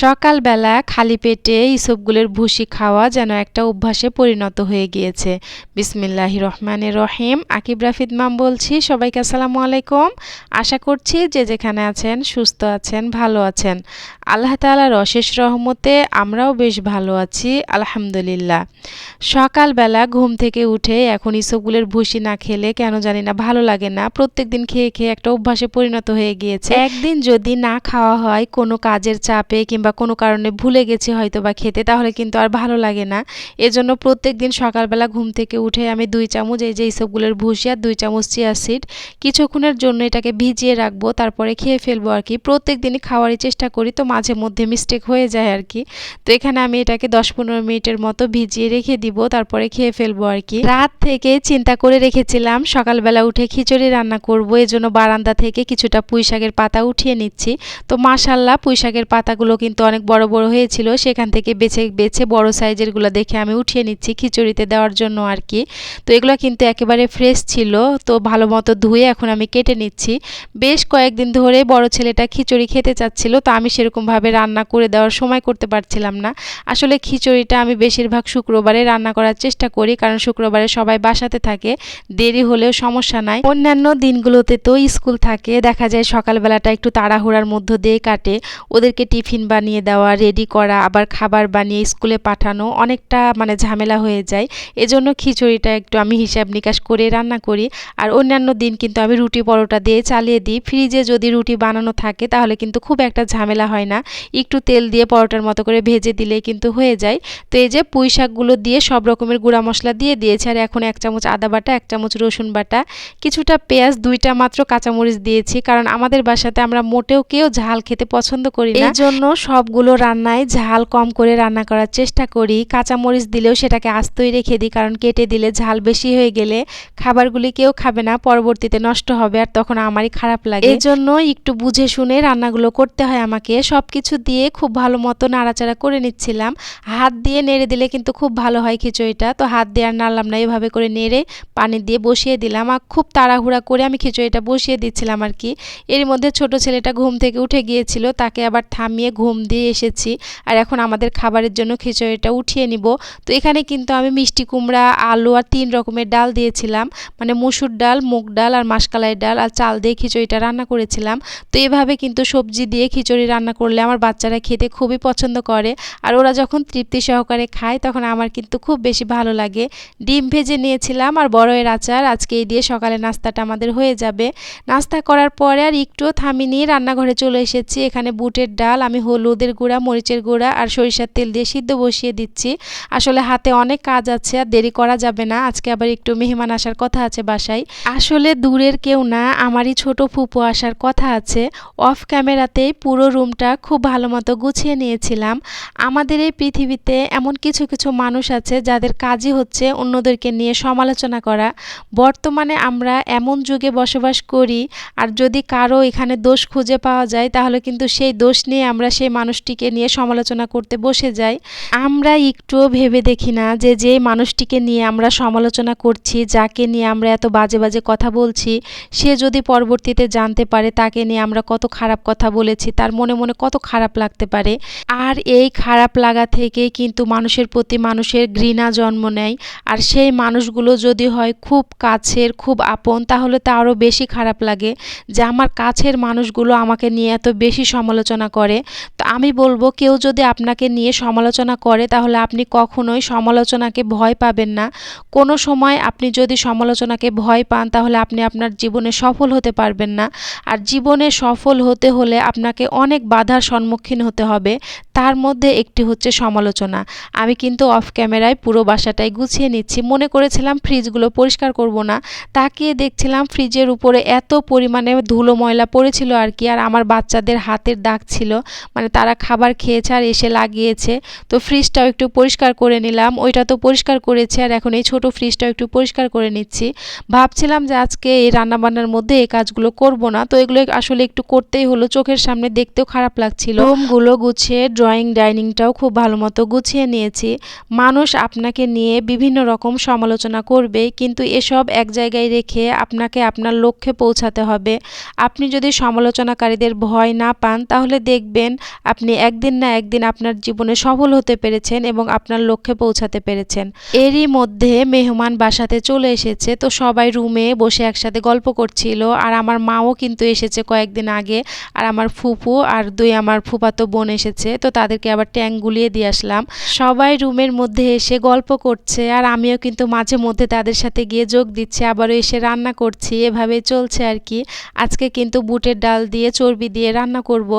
সকালবেলা খালি পেটে ইসবগুলের ভুসি খাওয়া যেন একটা অভ্যাসে পরিণত হয়ে গিয়েছে। বিসমিল্লাহি রহমানের রহিম। আকিব রাফিদ মাম বলছি, সবাইকে আসসালামু আলাইকুম। আশা করছি যে যেখানে আছেন, সুস্থ আছেন, ভালো আছেন। আল্লাহ তালার অশেষ রহমতে আমরাও বেশ ভালো আছি, আলহামদুলিল্লাহ। সকালবেলা ঘুম থেকে উঠে এখন ইসবগুলের ভুসি না খেলে কেন জানি না ভালো লাগে না। প্রত্যেক দিন খেয়ে খেয়ে একটা অভ্যাসে পরিণত হয়ে গিয়েছে। একদিন যদি না খাওয়া হয়, কোনো কাজের চাপে কিংবা কোনো কারণে ভুলে গেছি হয়তো বা খেতে, তাহলে কিন্তু আর ভালো লাগে না। এজন্য প্রত্যেক দিন সকালবেলা ঘুম থেকে উঠে আমি দুই চামচ এই যে এইসবগুলোর ভুসি আর দুই চামচ চিয়া সিড কিছুক্ষণের জন্য এটাকে ভিজিয়ে রাখব, তারপরে খেয়ে ফেলব আর কি। প্রত্যেক দিনই খাওয়ারই চেষ্টা করি, তো মাঝে মধ্যে মিস্টেক হয়ে যায় আর কি। তো এখানে আমি এটাকে দশ পনেরো মিনিটের মতো ভিজিয়ে রেখে দিব, তারপরে খেয়ে ফেলব আর কি। রাত থেকে চিন্তা করে রেখেছিলাম, সকালবেলা উঠে খিচুড়ি রান্না করব, এজন্য বারান্দা থেকে কিছুটা পুঁই শাকের পাতা উঠিয়ে নিচ্ছি। তো মাসাল্লাহ পুঁই শাকের পাতাগুলো কিন্তু অনেক বড় বড় হয়েছিল। সেখান থেকে বেছে বেছে বড় সাইজেরগুলো দেখে আমি উঠিয়ে নিচ্ছি খিচুড়িতে দেওয়ার জন্য আর কি। তো এগুলো কিন্তু একেবারে ফ্রেশ ছিল। তো ভালো মতো ধুয়ে এখন আমি কেটে নিচ্ছি। বেশ কয়েকদিন ধরে বড় ছেলেটা খিচুড়ি খেতে চাচ্ছিল। তো আমি সেরকমভাবে রান্না করে দেওয়ার সময় করতে পারছিলাম না। আসলে খিচুড়িটা আমি বেশিরভাগ শুক্রবারে রান্না করার চেষ্টা করি। কারণ শুক্রবারে সবাই বাসাতে থাকে। দেরি হলেও সমস্যা নাই। অন্যান্য দিনগুলোতে তো স্কুল থাকে। দেখা যায় সকালবেলাটা একটু তাড়াহুড়ার মধ্য দিয়ে কাটে। ওদেরকে টিফিন বানিয়ে দেওয়া রেডি করা, আবার খাবার বানিয়ে স্কুলে পাঠানো অনেকটা মানে ঝামেলা হয়ে যায়। এজন্য খিচুড়িটা একটু আমি হিসাব নিকাশ করে রান্না করি। আর অন্যান্য দিন কিন্তু আমি রুটি পরোটা দিয়ে চালিয়ে দিই। ফ্রিজে যদি রুটি বানানো থাকে তাহলে কিন্তু খুব একটা ঝামেলা হয় না। একটু তেল দিয়ে পরোটার মতো করে ভেজে দিলেই কিন্তু হয়ে যায়। তো এই যে পুঁই শাকগুলো দিয়ে সব রকমের গুঁড়া মশলা দিয়ে দিয়েছি। আর এখন এক চামচ আদা বাটা, এক চামচ রসুন বাটা, কিছুটা পেঁয়াজ, দুইটা মাত্র কাঁচামরিচ দিয়েছি। কারণ আমাদের বাসাতে আমরা মোটেও কেউ ঝাল খেতে পছন্দ করি না। জন্য সবগুলো রান্নায় ঝাল কম করে রান্না করার চেষ্টা করি। কাঁচামরিচ দিলেও সেটাকে আস্তই রেখে দিই, কারণ কেটে দিলে ঝাল বেশি হয়ে গেলে খাবারগুলি কেউ খাবে না, পরবর্তীতে নষ্ট হবে আর তখন আমারই খারাপ লাগে। এই জন্য একটু বুঝে শুনে রান্নাগুলো করতে হয় আমাকে। সব কিছু দিয়ে খুব ভালো মতো নাড়াচাড়া করে নিচ্ছিলাম। হাত দিয়ে নেড়ে দিলে কিন্তু খুব ভালো হয় খিচুড়িটা। তো হাত দিয়ে আর নাড়লাম না, এভাবে করে নেড়ে পানি দিয়ে বসিয়ে দিলাম। আর খুব তাড়াহুড়া করে আমি খিচুড়িটা বসিয়ে দিচ্ছিলাম আর কি। এর মধ্যে ছোট ছেলেটা ঘুম থেকে উঠে গিয়েছিল, তাকে আবার থামিয়ে ঘুম দিয়ে এসেছি আর এখন আমাদের খাবারের জন্য খিচুড়িটা উঠিয়ে নিব। তো এখানে কিন্তু আমি মিষ্টি কুমড়া, আলু আর তিন রকমের ডাল দিয়েছিলাম। মানে মুসুর ডাল, মুগ ডাল আর মাসকালাই ডাল আর চাল দিয়ে খিচুড়িটা রান্না করেছিলাম। তো এভাবে কিন্তু সবজি দিয়ে খিচুড়ি রান্না করলে আমার বাচ্চারা খেতে খুবই পছন্দ করে। আর ওরা যখন তৃপ্তি সহকারে খায় তখন আমার কিন্তু খুব বেশি ভালো লাগে। ডিম ভেজে নিয়েছিলাম আর বড়য়ের আচার। আজকে এই দিয়ে সকালে নাস্তাটা আমাদের হয়ে যাবে। নাস্তা করার পরে আর একটুও থামি নিয়ে রান্নাঘরে চলে এসেছি। এখানে বুটের ডাল, আমি হলুদের গুঁড়া, মরিচের গুঁড়া আর সরিষার তেল দিয়ে সিদ্ধ বসিয়ে দিচ্ছি। আসলে হাতে অনেক কাজ আছে আর দেরি করা যাবে না। আজকে আবার একটু মেহমান আসার কথা আছে বাসায়। আসলে দূরের কেউ না, আমারই ছোট ফুপু আসার কথা আছে। অফ ক্যামেরাতেই পুরো রুমটা খুব ভালো মতো গুছিয়ে নিয়েছিলাম। আমাদের এই পৃথিবীতে এমন কিছু কিছু মানুষ আছে যাদের কাজই হচ্ছে অন্যদেরকে নিয়ে সমালোচনা করা। বর্তমানে আমরা এমন যুগে বসবাস করি, আর যদি কারও এখানে দোষ খুঁজে পাওয়া যায়, তাহলে কিন্তু সেই দোষ নিয়ে আমরা সেই মানুষটিকে নিয়ে সমালোচনা করতে বসে যাই আমরা একটুও ভেবে দেখি না যে যে মানুষটিকে নিয়ে আমরা সমালোচনা করছি, যাকে নিয়ে আমরা এত বাজে বাজে কথা বলছি, সে যদি পরবর্তীতে জানতে পারে তাকে নিয়ে আমরা কত খারাপ কথা বলেছি, তার মনে মনে কত খারাপ লাগতে পারে। আর এই খারাপ লাগা থেকে কিন্তু মানুষের প্রতি মানুষের ঘৃণা জন্ম নেয়। আর সেই মানুষগুলো যদি হয় খুব কাছের, খুব আপন, তাহলে তা আরও বেশি খারাপ লাগে যে আমার কাছের মানুষগুলো আমাকে নিয়ে এত বেশি সমালোচনা করে। তো আমি বলব, কেউ যদি আপনাকে নিয়ে সমালোচনা করে, তাহলে আপনি কখনোই সমালোচনাকে ভয় পাবেন না। কোনো সময় আপনি যদি সমালোচনাকে ভয় পান, তাহলে আপনি আপনার জীবনে সফল হতে পারবেন না। আর জীবনে সফল হতে হলে আপনাকে অনেক বাধার সম্মুখীন হতে হবে। তার মধ্যে একটি হচ্ছে সমালোচনা। আমি কিন্তু অফ ক্যামেরায় পুরো বাসাটাই গুছিয়ে নিচ্ছি। মনে করেছিলাম ফ্রিজগুলো পরিষ্কার করব না। তাকিয়ে দেখছিলাম ফ্রিজের উপরে এত পরিমাণে ধুলো ময়লা পড়েছিল আর কি, আর আমার বাচ্চাদের হাতের দাগ ছিল। মানে তারা খাবার খেয়েছে আর এসে লাগিয়েছে। তো ফ্রিজটাও একটু পরিষ্কার করে নিলাম। ওইটা তো পরিষ্কার করেছে আর এখন এই ছোট ফ্রিজটাও একটু পরিষ্কার করে নিচ্ছি। ভাবছিলাম যে আজকে এই রান্নাবান্নার মধ্যে এই কাজগুলো করব না। তো এগুলো আসলে একটু করতেই হলো। চোখের সামনে দেখতেও খারাপ লাগছিল। রুমগুলো গুছিয়ে ড্রয়িং ডাইনিংটাও খুব ভালো মতো গুছিয়ে নিয়েছি। মানুষ আপনাকে নিয়ে বিভিন্ন রকম সমালোচনা করবে, কিন্তু এসব এক জায়গায় রেখে আপনাকে আপনার লক্ষ্যে পৌঁছাতে হবে। আপনি যদি সমালোচনাকারীদের ভয় না পান, তাহলে দেখবেন আপনি একদিন না একদিন আপনার জীবনে সফল হতে পেরেছেন এবং আপনার লক্ষ্যে পৌঁছাতে পেরেছেন। এরই মধ্যে মেহমান বাসাতে চলে এসেছে, তো সবাই রুমে বসে একসাথে গল্প করছিল। আর আমার মাও কিন্তু এসেছে কয়েকদিন আগে, আর আমার ফুপু আর দুই আমার ফুপাতো বোন এসেছে, তো তাদেরকে আবার ট্যাং গুলিয়ে দিয়ে আসলাম। সবাই রুমের মধ্যে এসে গল্প করছে, আর আমিও কিন্তু মাঝে মধ্যে তাদের সাথে গিয়ে যোগ দিচ্ছি, আবারও এসে রান্না করছি, এভাবে চলছে আর কি। আজকে কিন্তু বুটের ডাল দিয়ে চর্বি দিয়ে রান্না করব।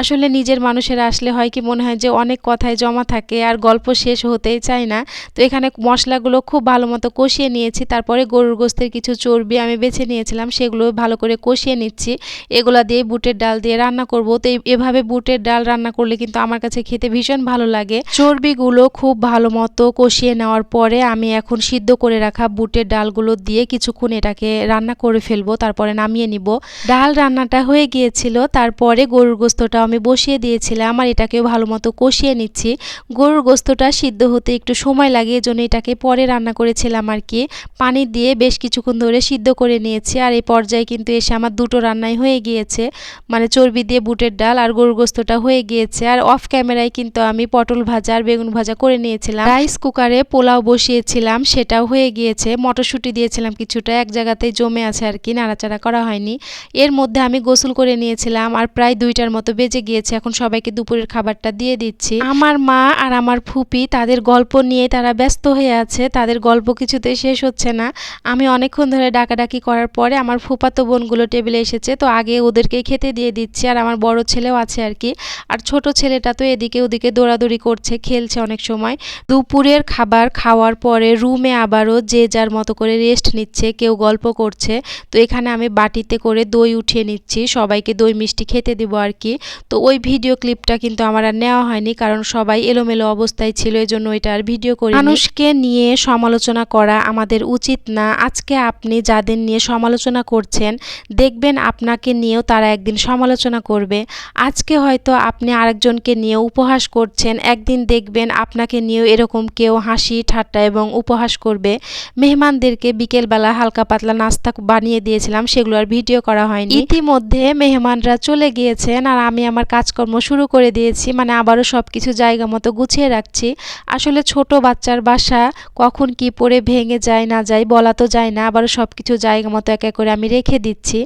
আসলে নিজের মানুষের আসলে হয় কি মনে হয় যে অনেক কথায় জমা থাকে আর গল্প শেষ হতেই চায় না। তো এখানে মশলাগুলো খুব ভালো মতো কষিয়ে নিয়েছি। তারপরে গরুর গোস্তের কিছু চর্বি আমি বেছে নিয়েছিলাম, সেগুলো ভালো করে কষিয়ে নিচ্ছি। এগুলো দিয়ে বুটের ডাল দিয়ে রান্না করব। তো এভাবে বুটের ডাল রান্না করলে কিন্তু আমার কাছে খেতে ভীষণ ভালো লাগে। চর্বিগুলো খুব ভালো মতো কষিয়ে নেওয়ার পরে আমি এখন সিদ্ধ করে রাখা বুটের ডালগুলো দিয়ে কিছুক্ষণ এটাকে রান্না করে ফেলব, তারপরে নামিয়ে নিব। ডাল রান্নাটা হয়ে গিয়েছিল, তারপরে গরুর গোস্তটা আমি বসিয়ে দিয়েছিলাম আর এটাকেও ভালো মতো কষিয়ে নিচ্ছি। গরুর গোস্তটা সিদ্ধ হতে একটু সময় লাগে, এজন্য এটাকে পরে রান্না করেছিলাম আর কি। পানি দিয়ে বেশ কিছুক্ষণ ধরে সিদ্ধ করে নিয়েছি আর এই পর্যায়ে কিন্তু এসে আমার দুটো রান্নাই হয়ে গিয়েছে। মানে চর্বি দিয়ে বুটের ডাল আর গরুর গোস্তটা হয়ে গিয়েছে আর অফ ক্যামেরায় কিন্তু আমি পটল ভাজা আর বেগুন ভাজা করে নিয়েছিলাম। রাইস কুকারে পোলাও বসিয়েছিলাম, সেটাও হয়ে গিয়েছে। মটরশুঁটি দিয়েছিলাম কিছুটা, এক জায়গাতেই জমে আছে আর কি, নাড়াচাড়া করা হয়নি। এর মধ্যে আমি গোসল করে নিয়েছিলাম আর প্রায় দুইটার মতো বেজে গিয়েছে, এখন সবাইকে দুপুরের খাবারটা দিয়ে দিচ্ছি। আমার মা আর আমার ফুপি তাদের গল্প নিয়ে তারা ব্যস্ত হয়ে আছে, তাদের গল্প কিছুতে শেষ হচ্ছে না। আমি অনেকক্ষণ ধরে ডাকাডাকি করার পরে আমার ফুপাতো বোনগুলো টেবিলে এসেছে, তো আগে ওদেরকে খেতে দিয়ে দিচ্ছি, আর আমার বড় ছেলেও আছে আর কি। আর ছোট ছেলেটা তো এদিকে ওদিকে দৌড়াদৌড়ি করছে, খেলছে অনেক সময়। দুপুরের খাবার খাওয়ার পরে রুমে আবারও যে যার মতো করে রেস্ট নিচ্ছে, কেউ গল্প করছে, তো এখানে আমি বাটিতে করে দই উঠিয়ে নিচ্ছি, সবাইকে দই মিষ্টি খেতে দেবো আর কি। তো ওই ভিডিও ক্লিপটা কিন্তু আমার আর নেওয়া হয়নি কারণ সবাই এলোমেলো অবস্থায় ছিল এই জন্য ওইটা আর ভিডিও করি মানুষকে নিয়ে সমালোচনা করা আমাদের উচিত না। আজকে আপনি যাদের নিয়ে সমালোচনা করছেন দেখবেন আপনাকে নিয়েও তারা একদিন সমালোচনা করবে। আজকে হয়তো আপনি আরেকজনকে নিয়ে উপহাস করছেন একদিন দেখবেন আপনাকে নিয়েও এরকম কেউ হাসি ঠাট্টা এবং উপহাস করবে। মেহমানদেরকে বিকেলবেলা হালকা পাতলা নাস্তা বানিয়ে দিয়েছিলাম সেগুলো আর ভিডিও করা হয়নি। ইতিমধ্যে মেহমানরা চলে গিয়েছেন আর আমি আমার কাজকর্ম শুরু করে দিয়েছি মানে আবারও সব কিছু জায়গা মতো গুছিয়ে রাখছি। আসলে ছোট বাচ্চার বাসা কখন কি পরে ভেঙে যায় না যায় বলা তো যায় না, আবারও সব কিছু জায়গা মতো এক এক করে আমি রেখে দিচ্ছি।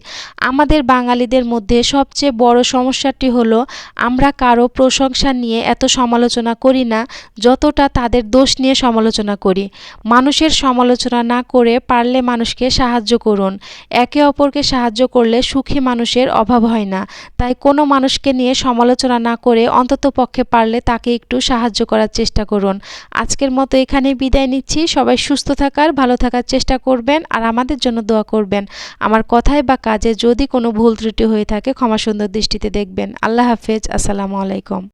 আমাদের বাঙালিদের মধ্যে সবচেয়ে বড় সমস্যাটি হলো, আমরা কারও প্রশংসা নিয়ে এত সমালোচনা করি না, যতটা তাদের দোষ নিয়ে সমালোচনা করি। মানুষের সমালোচনা না করে পারলে মানুষকে সাহায্য করুন। একে অপরকে সাহায্য করলে সুখী মানুষের অভাব হয় না। তাই কোনো মানুষকে নিয়ে সমালোচনা না করে অন্তত পক্ষে পারলে তাকে একটু সাহায্য করার চেষ্টা করুন। আজকের মতো এখানে বিদায় নিচ্ছি। সবাই সুস্থ থাকার, ভালো থাকার চেষ্টা করবেন আর আমাদের জন্য দোয়া করবেন। আমার কথায় বা কাজে যদি কোনো ভুল ত্রুটি হয়ে থাকে ক্ষমা সুন্দর দৃষ্টিতে দেখবেন। আল্লাহ হাফেজ। আসসালামু আলাইকুম।